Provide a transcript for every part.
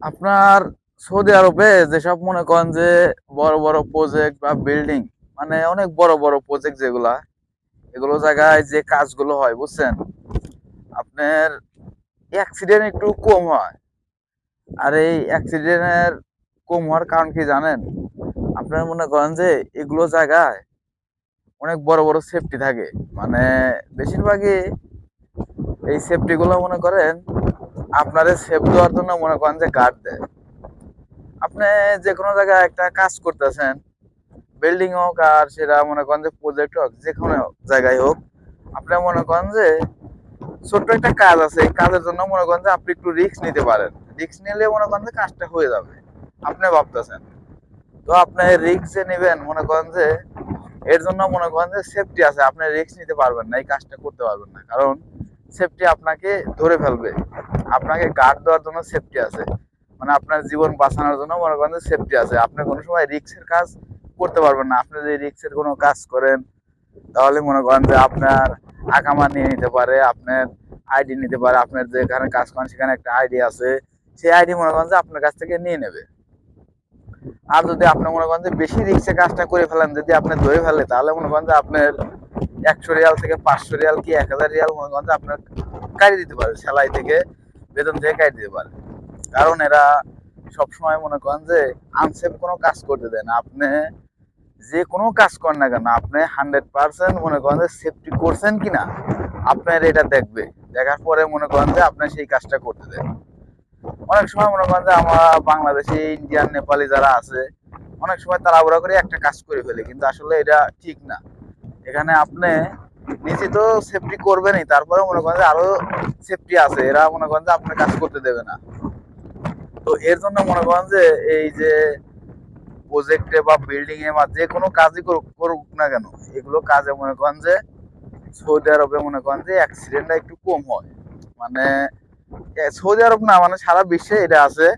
আপনার সৌদি আরবে যেসব মনে করেন যে বড় বড় প্রজেক্ট বা বিল্ডিং মানে অনেক বড় বড় প্রজেক্ট যেগুলা, এগুলো জায়গায় যে কাজগুলো হয়, বুঝছেন? আপনার অ্যাক্সিডেন্ট একটু কম হয়। আর এই অ্যাক্সিডেন্টের কম হওয়ার কারণ কি জানেন? আপনার মনে করেন যে এগুলো জায়গায় অনেক বড় বড় সেফটি থাকে। মানে বেশিরভাগই এই সেফটিগুলো মনে করেন আপনাদের সেফ দেওয়ার জন্য মনে করেন যে গার্ড দেয়। আপনি যে কোনো জায়গায় একটা কাজ করতেছেন বিল্ডিং হোক আর সেটা মনে করেন যে প্রজেক্ট হোক, যে কোনো জায়গায় হোক, আপনি মনে করেন যে ছোট্ট একটা কাজ আছে, এই কাজের জন্য মনে করেন যে আপনি একটু রিস্ক নিতে পারেন। রিস্ক নিলে মনে করেন যে কাজটা হয়ে যাবে, আপনি ভাবতেছেন। তো আপনি রিস্ক যে নেবেন, মনে করেন যে এর জন্য মনে করেন যে সেফটি আছে, আপনি রিস্ক নিতে পারবেন না, এই কাজটা করতে পারবেন না। কারণ সেফটি আপনাকে ধরে ফেলবে। আপনাকে গার্ড দেওয়ার জন্য সেফটি আছে। মানে আপনার জীবন বাঁচানোর জন্য মনে করেন যে সেফটি আছে। আপনি কোনো সময় রিক্সের কাজ করতে পারবেন না। আপনি যদি রিক্সের কোনো কাজ করেন, তাহলে মনে করেন যে আপনার আকামা নিয়ে নিতে পারে, আপনার আইডি নিতে পারে, আপনার যেখানে কাজ করেন সেখানে একটা আইডি আছে। সেই আইডি মনে করেন যে আপনার কাছ থেকে নিয়ে নেবে। আর যদি আপনি মনে করেন যে বেশি রিক্সে কাজটা করে ফেলেন, যদি আপনি ধরে ফেলে তাহলে মনে করেন যে আপনার একশো রিয়াল থেকে পাঁচশো রিয়াল কি এক হাজার রিয়াল মনে করেন যে আপনার কাটি দিতে পারে সেলাই থেকে। বেতন থেকে কাটি দিতে পারে। কারণ এরা সবসময় মনে করেন যে আনসেফ কোনো কাজ করতে দেয় না। আপনি যে কোনো কাজ করেন না কেন, আপনি হান্ড্রেড পার্সেন্ট মনে করেন যে সেফটি করছেন কিনা, আপনার এটা দেখবে। দেখার পরে মনে করেন যে আপনি সেই কাজটা করতে দেন। অনেক সময় মনে করেন যে আমরা বাংলাদেশি ইন্ডিয়ান নেপালি যারা আছে, অনেক সময় তাড়াহুড়া করে একটা কাজ করে ফেলে, কিন্তু আসলে এটা ঠিক না। এখানে আপনি নিজে তো সেফটি করবেনই তারপরে মনে করেন যে আরও সেফটি আছে, এরা মনে করেন যে আপনার কাজ করতে দেবে না। তো এর জন্য মনে করেন যে এই যে প্রজেক্টে বা বিল্ডিং এ বা যে কোনো কাজই করুক না কেন, এগুলো কাজে মনে করেন যে সৌদি আরবে মনে করেন যে অ্যাক্সিডেন্টটা একটু কম হয়। মানে সৌদি আরব না মানে সারা বিশ্বে এটা আছে।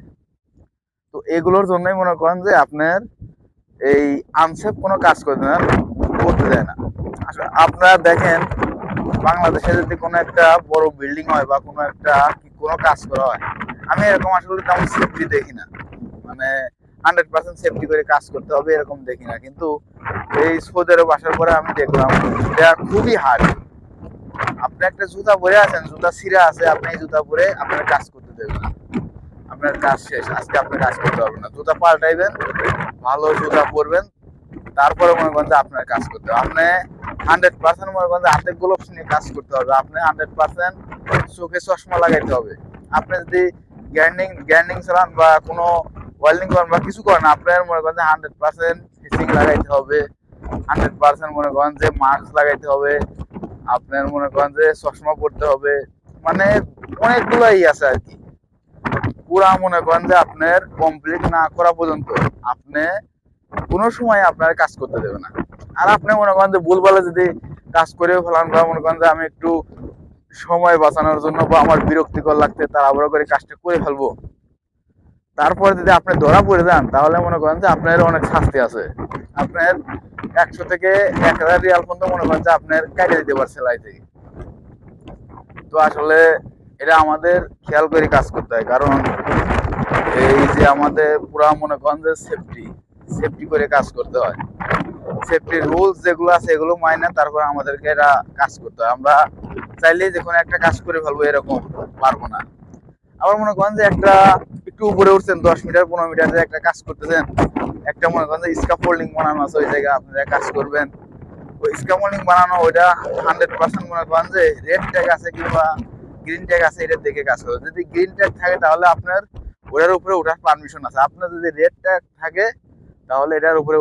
তো এগুলোর জন্যই মনে করেন যে আপনার এই আনসেফ কোনো কাজ করতে না করতে দেয় না। আপনারা দেখেন, বাংলাদেশে যদি কোনো একটা বড় বিল্ডিং হয় বা কোনো একটা কোনো কাজ করা হয়, আমি এরকম আসলে তেমন সেফটি দেখি না। মানে হান্ড্রেড পার্সেন্ট সেফটি করে কাজ করতে হবে এরকম দেখি না। কিন্তু এই সৌদি আরব আসার পরে আমি দেখলাম এটা খুবই হার্ড আপনি একটা জুতা পরে আছেন, জুতা ছিঁড়ে আছে, আপনি এই জুতা পরে আপনার কাজ করতে দেবেন না। আপনার কাজ শেষ, আজকে আপনি কাজ করতে পারবেন না। জুতা পাল্টাইবেন, ভালো জুতা পরবেন, তারপরে মনে করেন যে আপনার কাজ করতে হবে। আপনি হান্ড্রেড পার্সেন্ট মনে করেন হাতে গ্লোভস নিয়ে কাজ করতে হবে। আপনি হান্ড্রেড পার্সেন্ট চোখে চশমা লাগাইতে হবে। আপনি যদি গ্যান্ডিং গ্যান্ডিং চালান বা কোনো ওয়েল্ডিং করেন বা কিছু করেন, আপনার মনে করেন যে হান্ড্রেড পার্সেন্ট ফিসিং লাগাইতে হবে। হান্ড্রেড পার্সেন্ট মনে করেন যে মাস্ক লাগাইতে হবে। আপনার মনে করেন যে চশমা পরতে হবে। মানে অনেকগুলাই আছে আর কি। পুরা মনে করেন যে আপনার কমপ্লিট না করা পর্যন্ত আপনি কোনো সময় আপনার কাজ করতে দেবে না। আর আপনি মনে করেন যে ভুলভালে যদি কাজ করে ফেলান বা মনে করেন যে আমি একটু সময় বাঁচানোর জন্য বা আমার বিরক্তিকর লাগতে তাড়াহুড়ো করে কাজটা করে ফেলব, তারপরে যদি আপনি ধরা পড়ে যান, তাহলে মনে করেন যে আপনার অনেক শাস্তি আছে। আপনার একশো থেকে এক হাজার রিয়াল পর্যন্ত মনে করেন যে আপনার কেটে দিতে পারছে থেকে। তো আসলে এটা আমাদের খেয়াল করে কাজ করতে হয়, কারণ এই যে আমাদের পুরা মনে করেন যে সেফটি সেফটি করে কাজ করতে হয়। সেফটি রুলস যেগুলো আছে, এগুলো মাইনে তারপর আমাদেরকে এটা কাজ করতে হয়। আমরা চাইলেই যে কোনো একটা কাজ করে ফেলব, এরকম পারব না। আবার মনে করেন যে একটা একটু উপরে উঠছেন, দশ মিটার, পনেরো মিটার যে একটা কাজ করতেছেন, একটা মনে করেন যে স্কাফোল্ডিং বানানো আছে, ওই জায়গায় আপনারা কাজ করবেন, ওই স্কাফোল্ডিং বানানো, ওইটা হান্ড্রেড পার্সেন্ট মনে করেন যে রেড ট্যাগ আছে কিংবা গ্রিন ট্যাগ আছে এটা দেখে কাজ করবেন। যদি গ্রিন ট্যাগ থাকে, তাহলে আপনার ওটার উপরে ওঠার পারমিশন আছে। আপনার যদি রেড ট্যাগ থাকে, তাহলে এটার উপরে